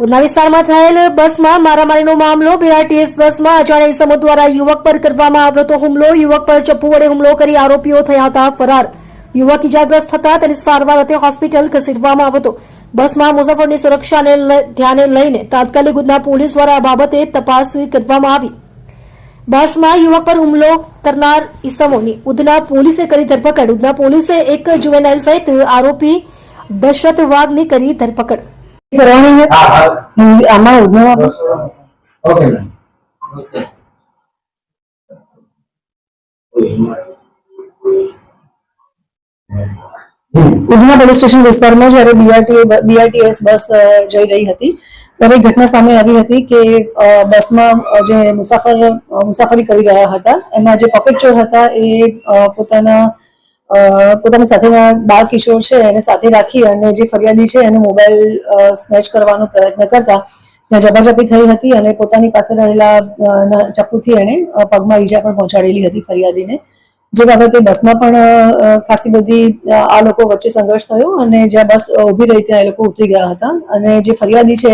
ઉધના વિસ્તારમાં થયેલ બસમાં મારામારીનો મામલો બીઆરટીએસ બસમાં અજાણ્યા ઇસમો દ્વારા યુવક પર કરવામાં આવ્યો હતો હુમલો. યુવક પર ચપ્પુ વડે હુમલો કરી આરોપીઓ થયા હતા ફરાર. યુવક ઇજાગ્રસ્ત થતા તેને સારવાર અર્થે હોસ્પિટલ ખસેડવામાં આવ્યો હતો. બસમાં મુસાફરની સુરક્ષાને ધ્યાને લઈને તાત્કાલિક ઉધના પોલીસ દ્વારા આ બાબતે તપાસ કરવામાં આવી. બસમાં યુવક પર હુમલો કરનાર ઇસમોની ઉધના પોલીસે કરી ધરપકડ. ઉધના પોલીસે એક જુવેનાઇલ સહિત આરોપી દશરથ વાઘની કરી ધરપકડ. કરવાની છે હા હા. હિન્દી આમાં ઉર્દુમાં okay ma'am. Udhna police station વિસ્તારમાં જ્યારે બીઆરટી બીઆરટીએસ બસ જઈ રહી હતી ત્યારે ઘટના સામે આવી હતી કે બસમાં જે મુસાફર મુસાફરી કરી રહ્યા હતા એમાં જે પોકેટ ચોર હતા એ પોતાના પોતાની સાથેના બાળ કિશોર છે, એને સાથે રાખી અને જે ફરિયાદી છે, એને મોબાઈલ સ્નેચ કરવાનો પ્રયત્ન કરતા ત્યાં ઝપાઝપી થઈ હતી અને પોતાની પાસે રહેલા ચપ્પુથી એણે પગમાં ઈજા પણ પહોંચાડેલી હતી ફરિયાદીને. જે બાબતે બસમાં પણ ખાસી બધી આ લોકો વચ્ચે સંઘર્ષ થયો અને જ્યાં બસ ઊભી રહી ત્યાં એ લોકો ઉતરી ગયા હતા અને જે ફરિયાદી છે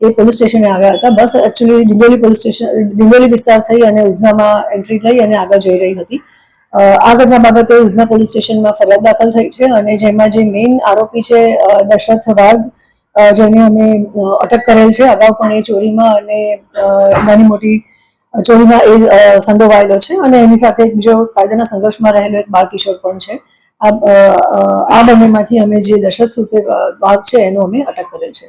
એ પોલીસ સ્ટેશને આવ્યા હતા. બસ actually Dindoli police station, Dindoli વિસ્તાર થઈ અને ઉધનામાં એન્ટ્રી થઈ અને આગળ જઈ રહી હતી. અ, આ ઘટના બાબતે ઉધના પોલીસ સ્ટેશનમાં ફરિયાદ દાખલ થઈ છે અને જેમાં જે મેઇન આરોપી છે દશરથ વાઘ જેને અમે અટક કરેલ છે. અગાઉ પણ એ ચોરીમાં અને નાની મોટી ચોરીમાં એ સંડોવાયેલો છે અને એની સાથે એક બીજો કાયદાના સંઘર્ષમાં રહેલો એક બાળકિશોર પણ છે. આ બંનેમાંથી અમે જે દશરથ રૂપે વાઘ છે એનો અમે અટક કરેલ છે.